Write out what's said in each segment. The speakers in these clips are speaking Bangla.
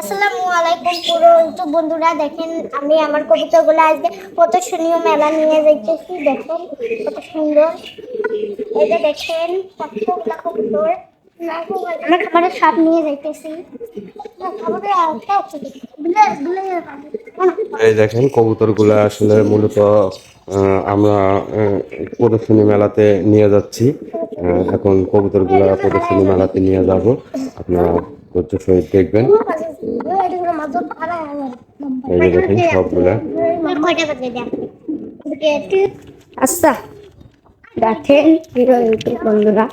আসসালামু আলাইকুম পুরো তো বন্ধুরা, দেখেন, আমি আমার কবিতাগুলো আজকে প্রদর্শনীয় মেলা নিয়ে যাইতেছি। দেখেন, কত সুন্দর। যে দেখেন, কতগুলা খাবারের সাপ নিয়ে যাইতেছি। এই দেখেন, কবুতরগুলো আসলে মূলত আমরা প্রদর্শনী মেলাতে নিয়ে যাচ্ছি। এখন কবুতরগুলো প্রদর্শনী মেলাতে নিয়ে যাব। আপনারা ধৈর্য সহিত দেখবেন। এই যে দেখেন সবগুলা। আচ্ছা। দেখেন প্রিয় ইউটিউব বন্ধুরা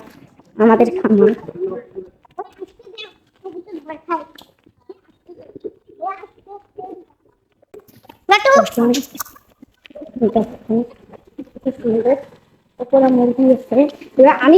আমাদের খামার। দেখেন দেখেন কত সুন্দর। ওপরে মুরগি আছে। আমি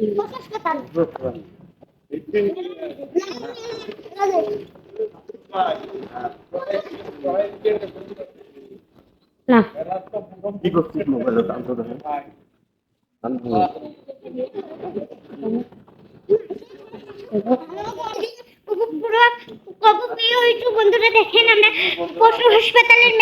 এই দেখেন হুম দেখো দেখেন সুন্দর না। পুরো কবু প্রিয় ইউটিউব বন্ধুরা দেখেন আমরা পশু হাসপাতালের